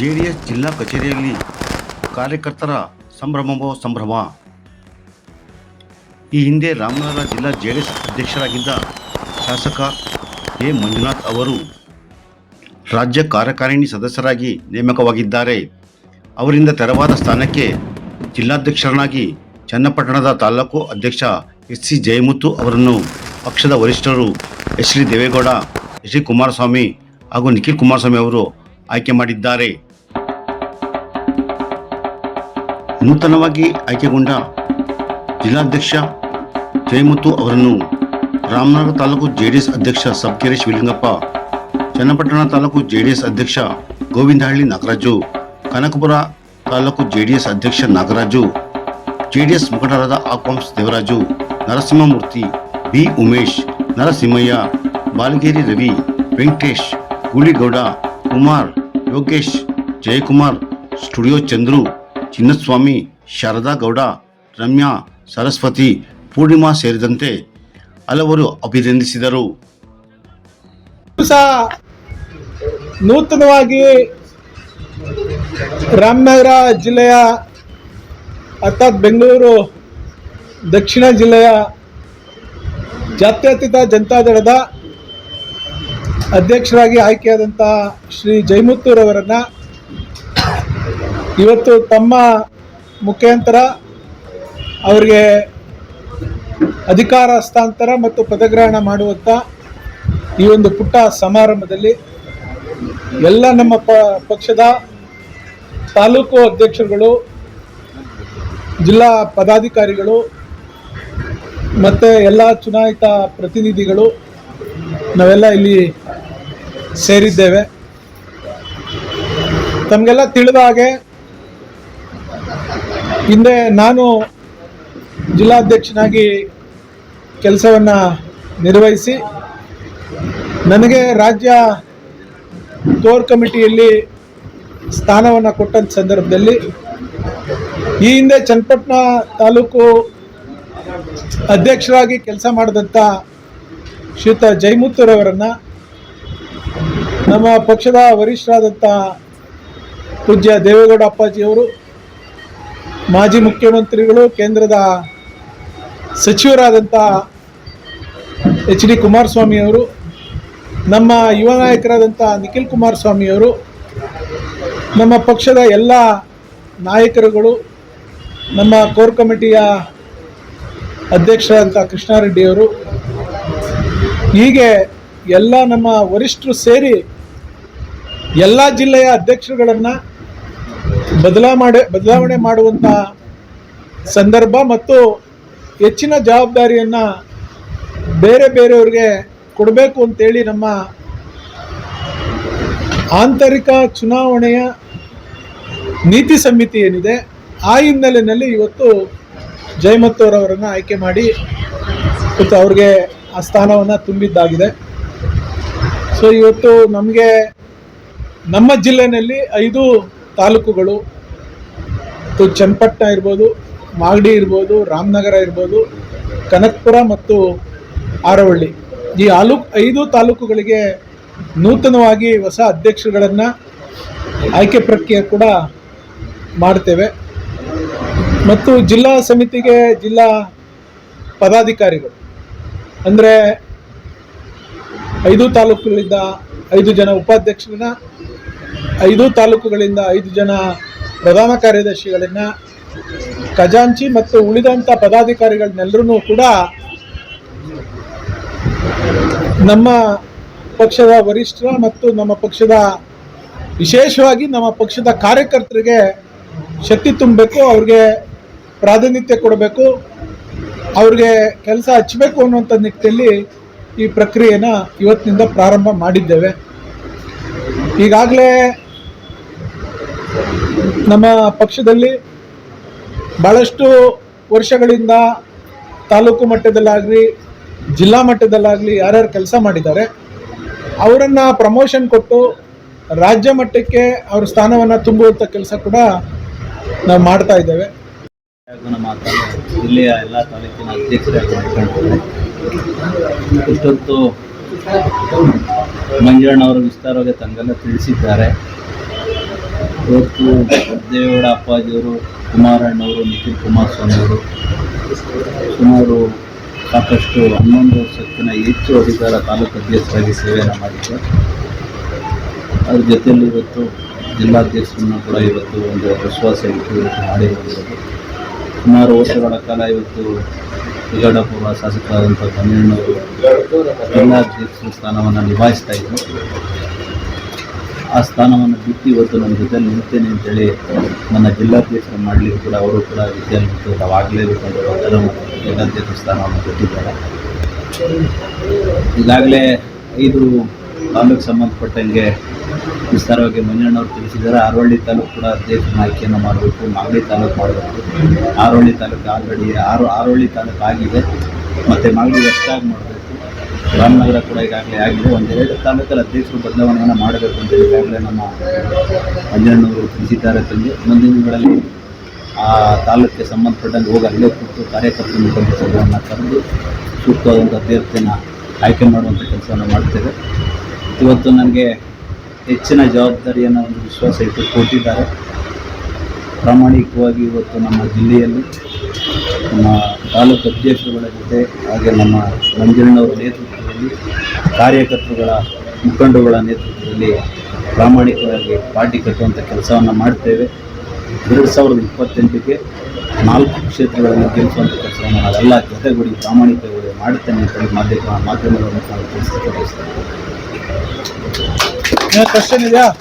JDS ಜಿಲ್ಲಾ ಕಚೇರಿಯಲ್ಲಿ ಕಾರ್ಯಕರ್ತರ ಸಂಭ್ರಮವೋ ಸಂಭ್ರಮ? ಈ ಹಿಂದೆ ರಾಮನಗರ ಜಿಲ್ಲಾ ಜೆಡಿಎಸ್ ಅಧ್ಯಕ್ಷರಾಗಿದ್ದ ಶಾಸಕ ಎ. ಮಂಜುನಾಥ್ ಅವರು ರಾಜ್ಯ ಕಾರ್ಯಕಾರಿಣಿ ಸದಸ್ಯರಾಗಿ ನೇಮಕವಾಗಿದ್ದಾರೆ. ಅವರಿಂದ ತೆರವಾದ ಸ್ಥಾನಕ್ಕೆ ಜಿಲ್ಲಾಧ್ಯಕ್ಷರನ್ನಾಗಿ ಚನ್ನಪಟ್ಟಣದ ತಾಲೂಕು ಅಧ್ಯಕ್ಷ ಎಸ್ ಸಿ ಜಯಮುತ್ತು ಅವರನ್ನು ಪಕ್ಷದ ವರಿಷ್ಠರು H D Deve Gowda H D Kumaraswamy ಹಾಗೂ ನಿಖಿಲ್ ಕುಮಾರಸ್ವಾಮಿ ಅವರು ಆಯ್ಕೆ ಮಾಡಿದ್ದಾರೆ. ನೂತನವಾಗಿ ಆಯ್ಕೆಗೊಂಡ ಜಿಲ್ಲಾಧ್ಯಕ್ಷ ಜಯಮುತ್ತು ಅವರನ್ನು ರಾಮನಗರ ತಾಲೂಕು ಜೆಡಿಎಸ್ ಅಧ್ಯಕ್ಷ ಸಬ್ಕೆರೆ ಶಿವಲಿಂಗಪ್ಪ, ಚನ್ನಪಟ್ಟಣ ತಾಲೂಕು ಜೆಡಿಎಸ್ ಅಧ್ಯಕ್ಷ ಗೋವಿಂದಹಳ್ಳಿ ನಾಗರಾಜು, ಕನಕಪುರ ತಾಲೂಕು ಜೆಡಿಎಸ್ ಅಧ್ಯಕ್ಷ ನಾಗರಾಜು, ಜೆಡಿಎಸ್ ಮುಖಂಡರಾದ ಆಕಾಂಶ್ ದೇವರಾಜು, ನರಸಿಂಹಮೂರ್ತಿ ಬಿ ಉಮೇಶ್, ನರಸಿಂಹಯ್ಯ, ಬಾಲಗೇರಿ ರವಿ, ವೆಂಕಟೇಶ್ ಗೂಳಿಗೌಡ ಕುಮಾರ್, ಯೋಗೇಶ್, ಜಯಕುಮಾರ್, ಸ್ಟುಡಿಯೋ ಚಂದ್ರು ಚಿನ್ನಸ್ವಾಮಿ, ಶಾರದಾ ಗೌಡ, ರಮ್ಯಾ, ಸರಸ್ವತಿ, ಪೂರ್ಣಿಮಾ ಸೇರಿದಂತೆ ಹಲವರು ಅಭಿನಂದಿಸಿದರು. ನೂತನವಾಗಿ ರಾಮನಗರ ಜಿಲ್ಲೆಯ, ಅರ್ಥಾತ್ ಬೆಂಗಳೂರು, ದಕ್ಷಿಣ ಜಿಲ್ಲೆಯ ಜಾತ್ಯತೀತ ಜನತಾದಳದ ಅಧ್ಯಕ್ಷರಾಗಿ ಆಯ್ಕೆಯಾದಂಥ ಶ್ರೀ ಜಯಮುತ್ತೂರವರನ್ನ ಇವತ್ತು ತಮ್ಮ ಮುಖಾಂತರ ಅವರಿಗೆ ಅಧಿಕಾರ ಹಸ್ತಾಂತರ ಮತ್ತು ಪದಗ್ರಹಣ ಮಾಡುವಂಥ ಈ ಒಂದು ಪುಟ್ಟ ಸಮಾರಂಭದಲ್ಲಿ ಎಲ್ಲ ನಮ್ಮ ಪ, ಪಕ್ಷದ ತಾಲೂಕು ಅಧ್ಯಕ್ಷರುಗಳು, ಜಿಲ್ಲಾ ಪದಾಧಿಕಾರಿಗಳು ಮತ್ತು ಎಲ್ಲ ಚುನಾಯಿತ ಪ್ರತಿನಿಧಿಗಳು, ನಾವೆಲ್ಲ ಇಲ್ಲಿ ಸೇರಿದ್ದೇವೆ. ತಮಗೆಲ್ಲ ತಿಳಿದ ಹಾಗೆ ಹಿಂದೆ ನಾನು ಜಿಲ್ಲಾಧ್ಯಕ್ಷನಾಗಿ ಕೆಲಸವನ್ನು ನಿರ್ವಹಿಸಿ ನನಗೆ ರಾಜ್ಯ ಕೋರ್ ಕಮಿಟಿಯಲ್ಲಿ ಸ್ಥಾನವನ್ನು ಕೊಟ್ಟಂಥ ಸಂದರ್ಭದಲ್ಲಿ ಈ ಹಿಂದೆ ಚನ್ನಪಟ್ಟಣ ತಾಲೂಕು ಅಧ್ಯಕ್ಷರಾಗಿ ಕೆಲಸ ಮಾಡಿದಂಥ ಶ್ರೀಯುತ ಜೈಮುತ್ತೂರವರನ್ನು ನಮ್ಮ ಪಕ್ಷದ ವರಿಷ್ಠರಾದಂಥ ಪೂಜ್ಯ ದೇವೇಗೌಡ ಅಪ್ಪಾಜಿಯವರು, ಮಾಜಿ ಮುಖ್ಯಮಂತ್ರಿಗಳು, ಕೇಂದ್ರದ ಸಚಿವರಾದಂಥ ಎಚ್ ಡಿ ಕುಮಾರಸ್ವಾಮಿಯವರು, ನಮ್ಮ ಯುವ ನಾಯಕರಾದಂಥ ನಿಖಿಲ್ ಕುಮಾರಸ್ವಾಮಿಯವರು, ನಮ್ಮ ಪಕ್ಷದ ಎಲ್ಲ ನಾಯಕರುಗಳು, ನಮ್ಮ ಕೋರ್ ಕಮಿಟಿಯ ಅಧ್ಯಕ್ಷರಾದಂಥ ಕೃಷ್ಣಾರೆಡ್ಡಿಯವರು, ಹೀಗೆ ಎಲ್ಲ ನಮ್ಮ ವರಿಷ್ಠರು ಸೇರಿ ಎಲ್ಲ ಜಿಲ್ಲೆಯ ಅಧ್ಯಕ್ಷರುಗಳನ್ನು ಬದಲಾ ಮಾಡಿ ಬದಲಾವಣೆ ಮಾಡುವಂಥ ಸಂದರ್ಭ ಮತ್ತು ಹೆಚ್ಚಿನ ಜವಾಬ್ದಾರಿಯನ್ನು ಬೇರೆ ಬೇರೆಯವ್ರಿಗೆ ಕೊಡಬೇಕು ಅಂತೇಳಿ ನಮ್ಮ ಆಂತರಿಕ ಚುನಾವಣೆಯ ನೀತಿ ಸಮಿತಿ ಏನಿದೆ, ಆ ಹಿನ್ನೆಲೆಯಲ್ಲಿ ಇವತ್ತು ಜಯಮತ್ತವರವರನ್ನು ಆಯ್ಕೆ ಮಾಡಿ ಇವತ್ತು ಅವ್ರಿಗೆ ಆ ಸ್ಥಾನವನ್ನು ತುಂಬಿದ್ದಾಗಿದೆ. ಸೊ ಇವತ್ತು ನಮಗೆ ನಮ್ಮ ಜಿಲ್ಲೆಯಲ್ಲಿ ಐದು ತಾಲೂಕುಗಳು ಮತ್ತು ಚನ್ನಪಟ್ಟಣ ಇರ್ಬೋದು, ಮಾಗಡಿ ಇರ್ಬೋದು, ರಾಮನಗರ ಇರ್ಬೋದು, ಕನಕಪುರ ಮತ್ತು ಆರವಳ್ಳಿ. ಈ ಆಲೂ ಐದು ತಾಲೂಕುಗಳಿಗೆ ನೂತನವಾಗಿ ಹೊಸ ಅಧ್ಯಕ್ಷರುಗಳನ್ನು ಆಯ್ಕೆ ಪ್ರಕ್ರಿಯೆ ಕೂಡ ಮಾಡ್ತೇವೆ. ಮತ್ತು ಜಿಲ್ಲಾ ಸಮಿತಿಗೆ ಜಿಲ್ಲಾ ಪದಾಧಿಕಾರಿಗಳು. ಅಂದರೆ ಐದು ತಾಲೂಕುಗಳಿಂದ ಐದು ಜನ ಉಪಾಧ್ಯಕ್ಷರನ್ನ ಐದು ತಾಲೂಕುಗಳಿಂದ ಐದು ಜನ ಪ್ರಧಾನ ಕಾರ್ಯದರ್ಶಿಗಳನ್ನ ಖಜಾಂಚಿ ಮತ್ತು ಉಳಿದಂಥ ಪದಾಧಿಕಾರಿಗಳನ್ನೆಲ್ಲರೂ ಕೂಡ ನಮ್ಮ ಪಕ್ಷದ ವರಿಷ್ಠರ ಮತ್ತು ನಮ್ಮ ಪಕ್ಷದ ವಿಶೇಷವಾಗಿ ನಮ್ಮ ಪಕ್ಷದ ಕಾರ್ಯಕರ್ತರಿಗೆ ಶಕ್ತಿ ತುಂಬಬೇಕು, ಅವ್ರಿಗೆ ಪ್ರಾತಿನಿಧ್ಯ ಕೊಡಬೇಕು, ಅವ್ರಿಗೆ ಕೆಲಸ ಹಚ್ಚಬೇಕು ಅನ್ನುವಂಥ ನಿಟ್ಟಿನಲ್ಲಿ ಈ ಪ್ರಕ್ರಿಯೆನ ಇವತ್ತಿನಿಂದ ಪ್ರಾರಂಭ ಮಾಡಿದ್ದೇವೆ. ಈಗಾಗಲೇ ನಮ್ಮ ಪಕ್ಷದಲ್ಲಿ ಭಾಳಷ್ಟು ವರ್ಷಗಳಿಂದ ತಾಲೂಕು ಮಟ್ಟದಲ್ಲಾಗಲಿ, ಜಿಲ್ಲಾ ಮಟ್ಟದಲ್ಲಾಗಲಿ ಯಾರ್ಯಾರು ಕೆಲಸ ಮಾಡಿದ್ದಾರೆ, ಅವರನ್ನು ಪ್ರಮೋಷನ್ ಕೊಟ್ಟು ರಾಜ್ಯ ಮಟ್ಟಕ್ಕೆ ಅವ್ರ ಸ್ಥಾನವನ್ನು ತುಂಬುವಂಥ ಕೆಲಸ ಕೂಡ ನಾವು ಮಾಡ್ತಾ ಇದ್ದೇವೆ. ಜಿಲ್ಲೆಯ ಎಲ್ಲ ತಾಲೂಕಿನ ಅಧ್ಯಕ್ಷರಾಗಿ ಇಷ್ಟೊತ್ತು ಮಂಜಣ್ಣವರು ವಿಸ್ತಾರವಾಗಿ ತಂಗೆಲ್ಲ ತಿಳಿಸಿದ್ದಾರೆ. ಇವತ್ತು ದೇವೇಗೌಡ ಅಪ್ಪಾಜಿಯವರು, ಕುಮಾರಣ್ಣವರು, ನಿಖಿಲ್ ಕುಮಾರಸ್ವಾಮಿ ಅವರು ಸುಮಾರು ಸಾಕಷ್ಟು ಹನ್ನೊಂದು ವರ್ಷಕ್ಕಿಂತ ಹೆಚ್ಚು ಅಧಿಕಾರ ತಾಲೂಕು ಅಧ್ಯಕ್ಷರಾಗಿ ಸೇವೆಯನ್ನು ಮಾಡಿದ್ದಾರೆ ಅದ್ರ ಜೊತೆಯಲ್ಲಿ ಇವತ್ತು ಜಿಲ್ಲಾಧ್ಯಕ್ಷರನ್ನು ಕೂಡ ಇವತ್ತು ಒಂದು ವಿಶ್ವಾಸ ಇಟ್ಟು ಇವತ್ತು ಮಾಡಿರುವಂಥದ್ದು ಸುಮಾರು ವರ್ಷಗಳ ಕಾಲ ಇವತ್ತು ವಿಗಡಪುರ ಶಾಸಕರಾದಂಥ ಜಿಲ್ಲಾ ಜಿಲ್ಲಾಧ್ಯಕ್ಷರ ಸ್ಥಾನವನ್ನು ನಿಭಾಯಿಸ್ತಾ ಇದ್ದರು ಆ ಸ್ಥಾನವನ್ನು ಬಿಟ್ಟು ಇವತ್ತು ನನ್ನ ಜೊತೆಲಿ ನಿಲ್ತೇನೆ ಅಂತೇಳಿ ನನ್ನ ಜಿಲ್ಲಾಧ್ಯಕ್ಷರು ಮಾಡಲಿಕ್ಕೆ ಕೂಡ ಅವರು ಕೂಡ ವಿದ್ಯಾಲಯ ಮತ್ತು ನಾವು ಆಗಲೇಬೇಕು ಅಂತ ಜಿಲ್ಲಾಧ್ಯಕ್ಷರ ಸ್ಥಾನವನ್ನು ಕೊಟ್ಟಿದ್ದಾರೆ. ಈಗಾಗಲೇ ಐದು ತಾಲೂಕು ಸಂಬಂಧಪಟ್ಟಂಗೆ ವಿಸ್ತಾರವಾಗಿ ಮಂಜಣ್ಣವ್ರು ತಿಳಿಸಿದ್ದಾರೆ. ಆರೋಳ್ಳಿ ತಾಲೂಕು ಕೂಡ ಅಧ್ಯಕ್ಷನ ಆಯ್ಕೆಯನ್ನು ಮಾಡಬೇಕು. ಮಾಗಡಿ ತಾಲೂಕು ಮಾಡಬೇಕು. ಆರೋಳ್ಳಿ ತಾಲೂಕು ಆಲ್ರೆಡಿ ಆರು ಆರೋಳ್ಳಿ ತಾಲೂಕು ಆಗಿದೆ. ಮತ್ತು ಮಾಗಡಿ ಎಷ್ಟಾಗಿ ಮಾಡಬೇಕು. ರಾಮನಗರ ಕೂಡ ಈಗಾಗಲೇ ಆಗಿದೆ. ಒಂದೆರಡು ತಾಲೂಕಲ್ಲಿ ಅಧ್ಯಕ್ಷರು ಬದಲಾವಣೆಯನ್ನು ಮಾಡಬೇಕು ಅಂತ ಈಗಾಗಲೇ ನಮ್ಮ ಮಂಜಣ್ಣವರು ತಿಳಿಸಿದ್ದಾರೆ ತಂದೆ. ಮುಂದಿನ ದಿನಗಳಲ್ಲಿ ಆ ತಾಲೂಕಿಗೆ ಸಂಬಂಧಪಟ್ಟಂಗೆ ಹೋಗಿ ಅಲ್ಲೇ ಕೂತು ಕಾರ್ಯಕರ್ತರ ಮುಖಂಡ ಸಭೆಯನ್ನು ಕರೆದು ಸೂಕ್ತವಾದಂಥ ಅಭ್ಯರ್ಥಿಯನ್ನು ಆಯ್ಕೆ ಮಾಡುವಂಥ ಕೆಲಸವನ್ನು ಮಾಡ್ತೇವೆ. ಇವತ್ತು ನನಗೆ ಹೆಚ್ಚಿನ ಜವಾಬ್ದಾರಿಯನ್ನು ಒಂದು ವಿಶ್ವಾಸ ಇಟ್ಟು ಕೊಟ್ಟಿದ್ದಾರೆ. ಪ್ರಾಮಾಣಿಕವಾಗಿ ಇವತ್ತು ನಮ್ಮ ಜಿಲ್ಲೆಯಲ್ಲಿ, ನಮ್ಮ ತಾಲೂಕು ಅಧ್ಯಕ್ಷರುಗಳ ಜೊತೆ ಹಾಗೆ ನಮ್ಮ ಮಂಜಣ್ಣವರ ನೇತೃತ್ವದಲ್ಲಿ, ಕಾರ್ಯಕರ್ತರುಗಳ ಮುಖಂಡಗಳ ನೇತೃತ್ವದಲ್ಲಿ ಪ್ರಾಮಾಣಿಕವಾಗಿ ಪಾರ್ಟಿ ಕಟ್ಟುವಂಥ ಕೆಲಸವನ್ನು ಮಾಡ್ತೇವೆ. ಎರಡು ಸಾವಿರದ ಇಪ್ಪತ್ತೆಂಟಕ್ಕೆ ನಾಲ್ಕು ಕ್ಷೇತ್ರಗಳಲ್ಲಿ ಗೆಲ್ಲಿಸುವಂಥ ಕೆಲಸವನ್ನು ನಾವೆಲ್ಲ ಜೊತೆಗೂಡಿ ಪ್ರಾಮಾಣಿಕವಾಗಿ ಮಾಡುತ್ತೇನೆ ಅಂತ ಮಾಧ್ಯಮ ಮಾಧ್ಯಮಗಳ ಮುಖಾಂತರ 내가 더 쓰느냐?